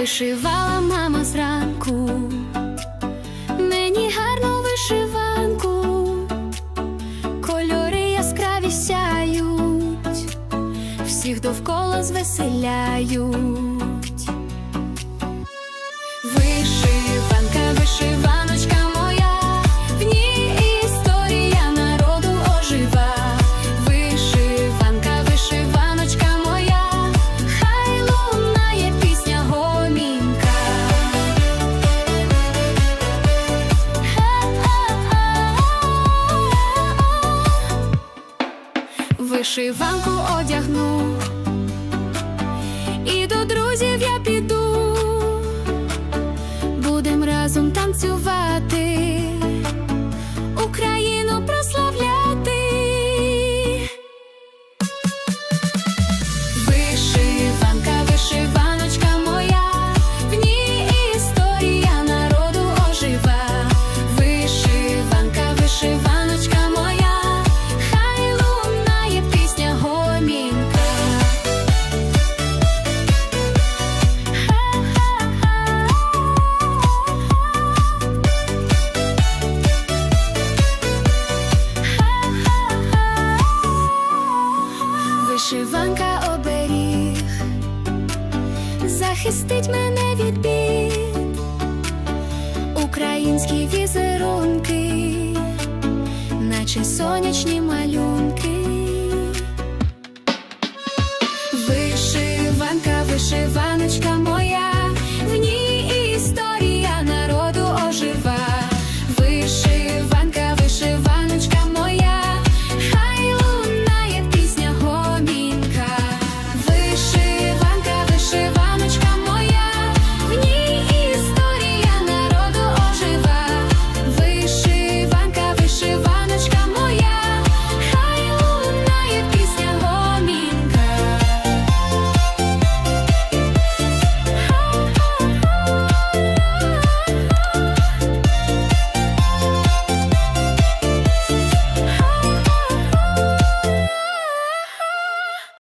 Вишивала мама зранку, мені гарну вишиванку, кольори яскраві сяють, всіх довкола звеселяють. Вишиванку одягну, і до друзів я піду, будем разом танцювати, Вишиванка оберіг, захистить мене від бід, українські візерунки, наче сонячні малюнки.